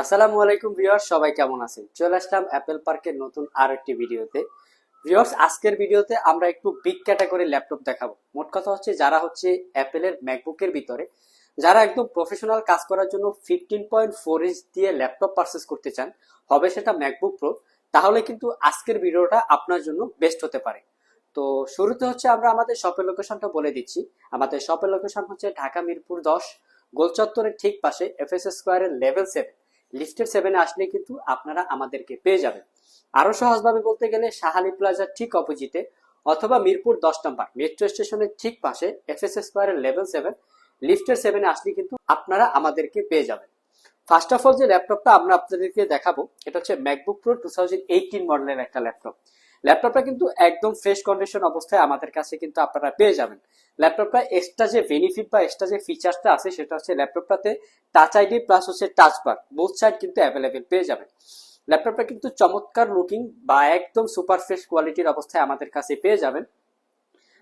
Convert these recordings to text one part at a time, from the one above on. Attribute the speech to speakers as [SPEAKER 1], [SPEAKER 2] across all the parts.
[SPEAKER 1] আসসালামু আলাইকুম ভিউয়ার্স, সবাই কেমন আছেন? চলে আসলাম অ্যাপেল পার্কের নতুন আর একটি ভিডিওতে। ভিউয়ার্স, আজকের ভিডিওতে আমরা একটু বিগ ক্যাটাগরি ল্যাপটপ দেখাবো। মোট কথা হচ্ছে যারা হচ্ছে অ্যাপেলের ম্যাকবুকের ভিতরে, যারা একদম প্রফেশনাল কাজ করার জন্য ফিফটিন পয়েন্ট ফোর ইঞ্চ দিয়ে ল্যাপটপ পারচেস করতে চান, হবে সেটা ম্যাকবুক প্রো তাহলে কিন্তু আজকের ভিডিওটা আপনার জন্য বেস্ট হতে পারে। তো শুরুতে হচ্ছে আমরা আমাদের শপের লোকেশনটা বলে দিচ্ছি। আমাদের শপের লোকেশন হচ্ছে ঢাকা মিরপুর দশ, গোলচত্বরের ঠিক পাশে এফ এস স্কোয়ারের লেভেল সেভেন লিফটের সেভেনে আসলে কিন্তু আপনারা আমাদেরকে পেয়ে যাবেন। আরও সহজভাবে বলতে গেলে শাহালি প্লাজার ঠিক অপোজিটে অথবা মিরপুর দশ নম্বর মেট্রো স্টেশনের ঠিক পাশে এফ এস স্কোয়ারের লেভেল সেভেন লিফটের সেভেনে আসলে কিন্তু আপনারা আমাদেরকে পেয়ে যাবেন। ফার্স্ট অফ অল যে ল্যাপটপটা আমরা আপনাদেরকে দেখাবো, এটা হচ্ছে MacBook Pro two thousand eighteen মডেলের একটা ল্যাপটপ ল্যাপটপটা কিন্তু একদম ফ্রেশ কন্ডিশন অবস্থায় আমাদের কাছে কিন্তু আপনারা পেয়ে যাবেন। ল্যাপটপটা এক্সট্রা যে বেনিফিট বা এক্সট্রা যে ফিচারসটা আছে সেটা হচ্ছে ল্যাপটপটাতে টাচ আইডি প্লাস হচ্ছে টাচ বার বোথ সাইড কিন্তু অ্যাভেলেবেল পেয়ে যাবেন। ল্যাপটপটা কিন্তু চমৎকার লুকিং বা একদম সুপার ফ্রেশ কোয়ালিটির অবস্থায় আমাদের কাছে পেয়ে যাবেন।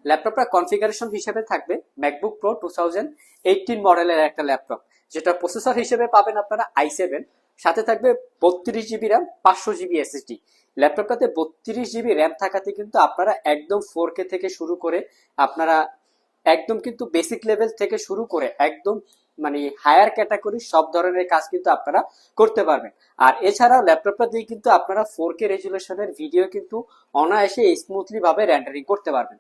[SPEAKER 1] ল্যাপটপটা কনফিগারেশন হিসেবে থাকবে MacBook Pro two thousand eighteen মডেলের একটা ল্যাপটপ, যেটা প্রসেসর হিসেবে পাবেন আপনারা আই সেভেন সাথে থাকবে বত্রিশ জিবি র্যাম পাঁচশো জিবি এসএসডি ল্যাপটপটাতে বত্রিশ জিবি র্যাম থাকাতে কিন্তু আপনারা একদম ফোর কে থেকে শুরু করে আপনারা একদম কিন্তু বেসিক লেভেল থেকে শুরু করে একদম মানে হায়ার ক্যাটাগরি সব ধরনের কাজ কিন্তু আপনারা করতে পারবেন। আর এছাড়াও ল্যাপটপটা দিয়ে কিন্তু আপনারা ফোর কে রেজুলেশনের ভিডিও কিন্তু অনায়াসে স্মুথলি ভাবে র্যান্ডারিং করতে পারবেন।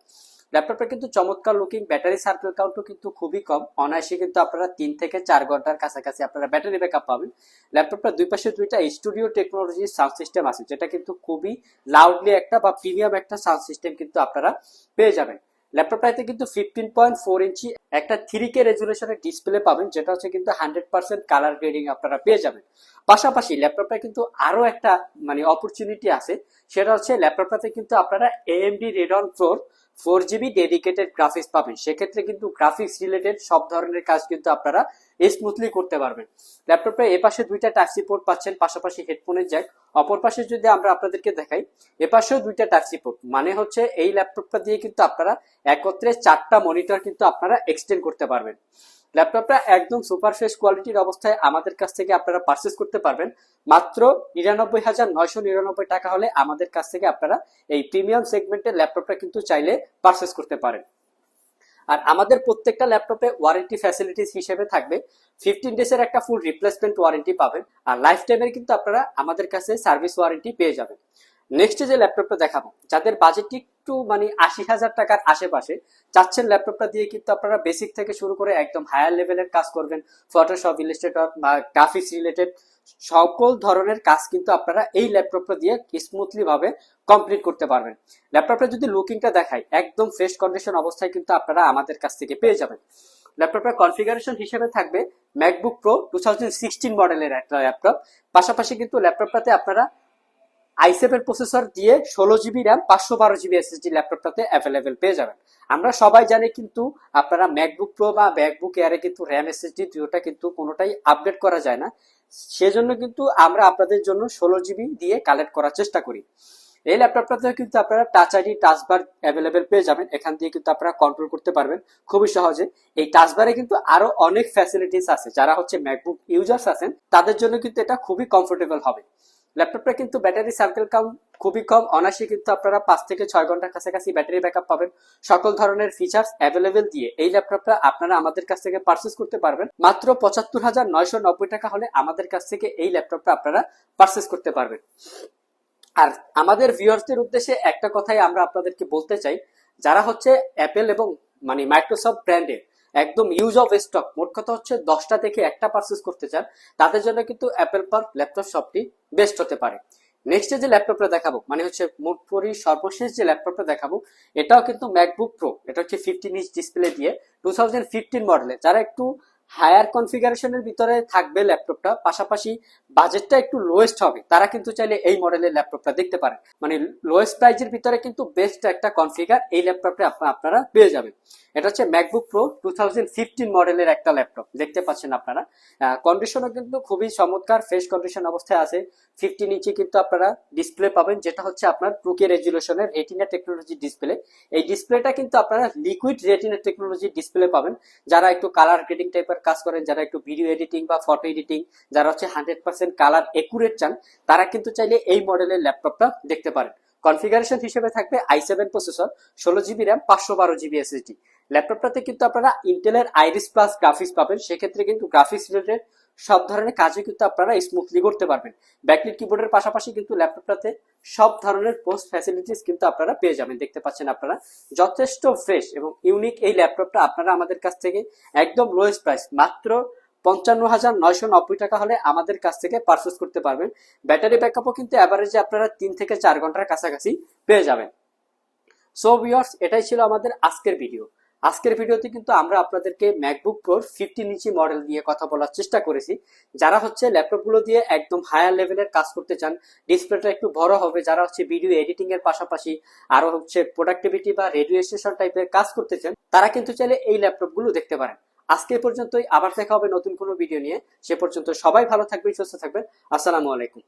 [SPEAKER 1] ল্যাপটপটা কিন্তু চমৎকার লুকিং ব্যাটারি সার্কেল কাউন্টও কিন্তু খুবই কম। অনায়াসে কিন্তু আপনারা তিন থেকে চার ঘণ্টার কাছাকাছি আপনারা ব্যাটারি ব্যাকআপ পাবেন। ল্যাপটপটা দুই পাশে দুইটা স্টুডিও টেকনোলজির সাউন্ড সিস্টেম আছে, যেটা কিন্তু খুবই লাউডলি একটা বা প্রিমিয়াম একটা সাউন্ড সিস্টেম কিন্তু আপনারা পেয়ে যাবেন। ল্যাপটপটাতে কিন্তু ফিফটিন পয়েন্ট ফোর ইঞ্চি একটা থ্রি কে রেজুলেশনের ডিসপ্লে পাবেন, যেটা হচ্ছে কিন্তু হান্ড্রেড পার্সেন্ট কালার গ্রেডিং আপনারা পেয়ে যাবেন। পাশাপাশি ল্যাপটপটা কিন্তু আরও একটা মানে অপরচুনিটি আছে, সেটা হচ্ছে ল্যাপটপটাতে কিন্তু আপনারা AMD Radeon four four GB dedicated graphics পাবেন। সেক্ষেত্রে কিন্তু গ্রাফিক্স রিলেটেড সব ধরনের কাজ কিন্তু আপনারা স্মুথলি করতে পারবেন। ল্যাপটপে এ পাশে দুইটা টাচি পোর্ট পাচ্ছেন, পাশাপাশি হেডফোনের জ্যাক অপর পাশে যদি আমরা আপনাদেরকে দেখাই, এ পাশেও দুইটা টাচি পোর্ট মানে হচ্ছে এই ল্যাপটপটা দিয়ে কিন্তু আপনারা একত্রে চারটা মনিটর কিন্তু আপনারা এক্সটেন্ড করতে পারবেন। ল্যাপটপটা একদম সুপার ফ্রেশ কোয়ালিটির অবস্থায় আমাদের কাছ থেকে আপনারা পারচেস করতে পারবেন। মাত্র নিরানব্বই হাজার নয়শো নিরানব্বই টাকা হলে আমাদের কাছ থেকে আপনারা এই প্রিমিয়াম সেগমেন্টের ল্যাপটপটা কিন্তু চাইলে পারচেস করতে পারেন। আর আমাদের প্রত্যেকটা ল্যাপটপে ওয়ারেন্টি ফ্যাসিলিটিস হিসেবে থাকবে। ফিফটিন ডেজের একটা ফুল রিপ্লেসমেন্ট ওয়ারেন্টি পাবেন আর লাইফ টাইমের কিন্তু আপনারা আমাদের কাছে সার্ভিস ওয়ারেন্টি পেয়ে যাবেন। নেক্সট যে ল্যাপটপটা দেখাবো, যাদের বাজেটটি একটু মানে আশি হাজার টাকার আশেপাশে চাচ্ছেন ল্যাপটপটা দিয়ে কিন্তু আপনারা বেসিক থেকে শুরু করে একদম হায়ার লেভেলের কাজ করবেন ফটোশপ ইলিস্ট্রেটর বা গ্রাফিক্স রিলেটেড সকল ধরনের কাজ কিন্তু আপনারা এই ল্যাপটপটা দিয়ে স্মুথলি ভাবে কমপ্লিট করতে পারবেন। ল্যাপটপটা যদি লুকিংটা দেখায় একদম ফ্রেশ কন্ডিশন অবস্থায় কিন্তু আপনারা আমাদের কাছ থেকে পেয়ে যাবেন। ল্যাপটপের কনফিগারেশন হিসেবে থাকবে ম্যাকবুক প্রো টু মডেলের একটা ল্যাপটপ। পাশাপাশি কিন্তু ল্যাপটপটাতে আপনারা আইসেপের প্রসেসর দিয়ে ষোলো জিবি র্যাম পাঁচশো বারো জিবি এসএসডি ল্যাপটপটাতে অ্যাভেলেবেল পেয়ে যাবেন। আমরা সবাই জানি কিন্তু আপনারা ম্যাকবুক প্রো বা ম্যাকবুক এয়ারে কিন্তু র্যাম এসএসডি দুটোটা কিন্তু কোনোটাই আপডেট করা যায় না। সেজন্য কিন্তু আমরা আপনাদের জন্য ষোলো জিবি দিয়ে কালেক্ট করার চেষ্টা করি। এই ল্যাপটপটাতে কিন্তু আপনারা touch ID touch bar available পেয়ে যাবেন। এখান দিয়ে কিন্তু আপনারা কন্ট্রোল করতে পারবেন খুবই সহজে। এই টাচ বারে কিন্তু আরও অনেক ফ্যাসিলিটিস আছে। যারা হচ্ছে ম্যাকবুক ইউজার্স আছেন, তাদের জন্য কিন্তু এটা খুবই কমফোর্টেবল হবে। ল্যাপটপটা কিন্তু ব্যাটারি সার্কেল কাউন্ট খুবই কম। অনায়াসে কিন্তু আপনারা পাঁচ থেকে ছয় ঘণ্টার কাছাকাছি ব্যাটারি ব্যাকআপ পাবেন। সকল ধরনের ফিচার্স অ্যাভেলেবেল দিয়ে এই ল্যাপটপটা আপনারা আমাদের কাছ থেকে পারচেস করতে পারবেন। মাত্র পঁচাত্তর হাজার নয়শো নব্বই টাকা হলে আমাদের কাছ থেকে এই ল্যাপটপটা আপনারা পারচেস করতে পারবেন। আর আমাদের ভিউয়ার্সদের উদ্দেশ্যে একটা কথাই আমরা আপনাদেরকে বলতে চাই। যারা হচ্ছে অ্যাপেল এবং মানে মাইক্রোসফট ব্র্যান্ডের একদম ইউজ অফ স্টক মোট কথা হচ্ছে দশটা থেকে একটা পারচেস করতে চান, তাদের জন্য কিন্তু অ্যাপেল পার্ক ল্যাপটপ শপটি বেস্ট হতে পারে। নেক্সট যে ল্যাপটপটা দেখাবো মানে হচ্ছে মোট পরি সর্বশেষ যে ল্যাপটপটা দেখাবো, এটাও কিন্তু ম্যাকবুক প্রো এটা হচ্ছে ফিফটিন ইঞ্চ ডিসপ্লে দিয়ে। টু থাউজেন্ড ফিফটিন মডেলে যারা একটু হায়ার কনফিগারেশনের ভিতরে থাকবে ল্যাপটপটা, পাশাপাশি বাজেটটা একটু লোয়েস্ট হবে। তারা কিন্তু চাইলে এই মডেলের ল্যাপটপটা দেখতে পারেন। মানে লোয়েস্ট প্রাইজের ভিতরে কিন্তু বেস্ট একটা কনফিগার এই ল্যাপটপটা আপনারা পেয়ে যাবেন। এটা হচ্ছে ম্যাকবুক প্রো টু মডেলের একটা ল্যাপটপ। দেখতে পাচ্ছেন আপনারা। কন্ডিশনও কিন্তু খুবই চমৎকার ফ্রেশ কন্ডিশন অবস্থায় আছে। ফিফটিন ইঞ্চি কিন্তু আপনারা ডিসপ্লে পাবেন, যেটা হচ্ছে আপনার টুকে রেজুলেশনের রেটিনা টেকনোলজি ডিসপ্লে এই ডিসপ্লেটা কিন্তু আপনারা লিকুইড রেটিনা টেকনোলজি ডিসপ্লে পাবেন। যারা একটু কালার গ্রেডিং টাইপের কাজ করেন, যারা একটু ভিডিও এডিটিং বা ফটো এডিটিং যারা হচ্ছে হান্ড্রেড পার্সেন্ট কালার একুরেট চান, তারা কিন্তু চাইলে এই মডেলের ল্যাপটপটা দেখতে পারেন। কনফিগারেশন হিসেবে থাকবে আই সেভেন প্রসেসর ষোলো জিবি র্যাম পাঁচশো বারো জিবি এসএসডি ল্যাপটপটাতে কিন্তু আপনারা ইন্টেলের আইরিস প্লাস গ্রাফিক্স পাবেন, সেক্ষেত্রে কিন্তু গ্রাফিক্স রিলেটেড সব ধরনের কাজে কিন্তু আপনারা স্মুথলি করতে পারবেন। ব্যাকলিট কিবোর্ডের পাশাপাশি কিন্তু ল্যাপটপটাতে সব ধরনের পোস্ট ফ্যাসিলিটিস কিন্তু আপনারা পেয়ে যাবেন। দেখতে পাচ্ছেন আপনারা, যথেষ্ট ফ্রেশ এবং ইউনিক এই ল্যাপটপটা আপনারা আমাদের কাছ থেকে একদম লোয়েস্ট প্রাইস মাত্র পঞ্চান্ন হাজার নয়শো নব্বই টাকা হলে আমাদের কাছ থেকে পারচেস করতে পারবেন। ব্যাটারি ব্যাকআপও কিন্তু অ্যাভারেজে আপনারা তিন থেকে চার ঘণ্টার কাছাকাছি পেয়ে যাবেন। সো ভিউয়ার্স এটাই ছিল আমাদের আজকের ভিডিও আজকের ভিডিওতে কিন্তু আমরা আপনাদেরকে ম্যাকবুক প্রোর ফিফটিন ইঞ্চি মডেল নিয়ে কথা বলার চেষ্টা করেছি। যারা হচ্ছে ল্যাপটপগুলো দিয়ে একদম হায়ার লেভেলের কাজ করতে চান ডিসপ্লেটা একটু বড় হবে, যারা হচ্ছে ভিডিও এডিটিং এর পাশাপাশি আরও হচ্ছে প্রোডাক্টিভিটি বা রেডিয়েশন টাইপের কাজ করতে চান, তারা কিন্তু চাইলে এই ল্যাপটপগুলো দেখতে পারেন। আজকে পর্যন্তই, আবার দেখা হবে নতুন কোনো ভিডিও নিয়ে। সে পর্যন্ত সবাই ভালো থাকবেন, সুস্থ থাকবেন। আসসালামু আলাইকুম।